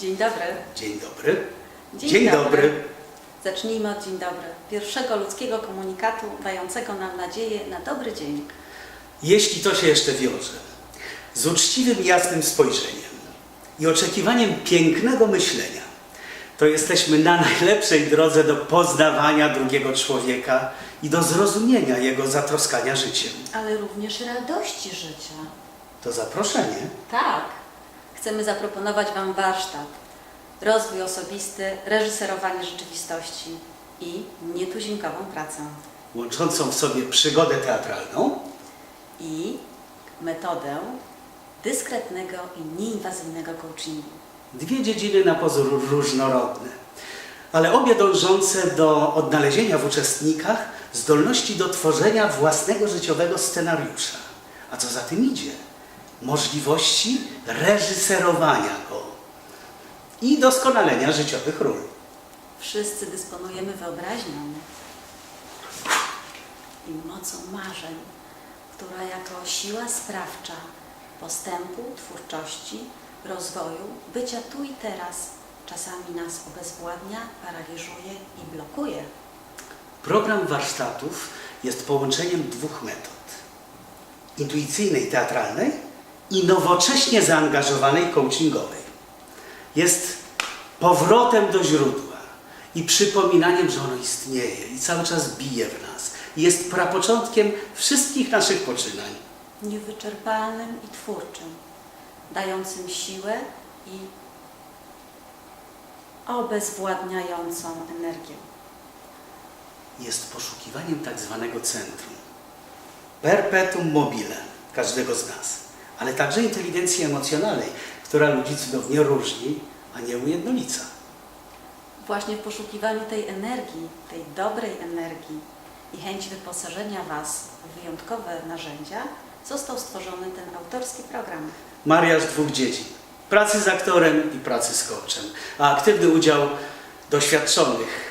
Dzień dobry. Dzień dobry. Dzień dobry. Zacznijmy od dzień dobry. Pierwszego ludzkiego komunikatu dającego nam nadzieję na dobry dzień. Jeśli to się jeszcze wiąże z uczciwym, jasnym spojrzeniem i oczekiwaniem pięknego myślenia, to jesteśmy na najlepszej drodze do poznawania drugiego człowieka i do zrozumienia jego zatroskania życiem. Ale również radości życia. To zaproszenie Tak. Chcemy zaproponować Wam warsztat. Rozwój osobisty, reżyserowanie rzeczywistości i nietuzinkową pracę. łączącą w sobie przygodę teatralną, I metodę dyskretnego i nieinwazyjnego coachingu. dwie dziedziny na pozór różnorodne, ale obie dążące do odnalezienia w uczestnikach zdolności do tworzenia własnego życiowego scenariusza. A co za tym idzie? Możliwości reżyserowania go i doskonalenia życiowych ról. Wszyscy dysponujemy wyobraźnią i mocą marzeń, która jako siła sprawcza postępu, twórczości, rozwoju, bycia tu i teraz czasami nas obezwładnia, paraliżuje i blokuje. Program warsztatów jest połączeniem dwóch metod. Intuicyjnej teatralnej i nowocześnie zaangażowanej coachingowej. Jest powrotem do źródła i przypominaniem, że ono istnieje i cały czas bije w nas. Jest prapoczątkiem wszystkich naszych poczynań. Niewyczerpalnym i twórczym, dającym siłę i obezwładniającą energię. Jest poszukiwaniem tak zwanego centrum. Perpetuum mobile każdego z nas, ale także inteligencji emocjonalnej, która ludzi cudownie różni, a nie ujednolica. Właśnie w poszukiwaniu tej energii, tej dobrej energii i chęci wyposażenia Was w wyjątkowe narzędzia został stworzony ten autorski program. Mariaż dwóch dziedzin. Pracy z aktorem i pracy z coachem. A aktywny udział doświadczonych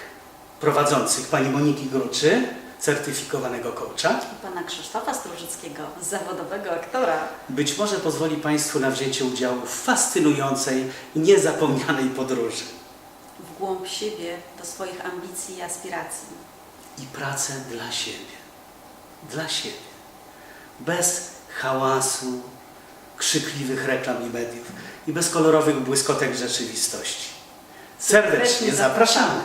prowadzących pani Moniki Gruczy, certyfikowanego coacha, pana Krzysztofa Strużyckiego, zawodowego aktora. być może pozwoli Państwu na wzięcie udziału w fascynującej niezapomnianej podróży. w głąb siebie, do swoich ambicji i aspiracji. I pracę dla siebie. Dla siebie. Bez hałasu, krzykliwych reklam i mediów i bez kolorowych błyskotek rzeczywistości. Serdecznie zapraszamy.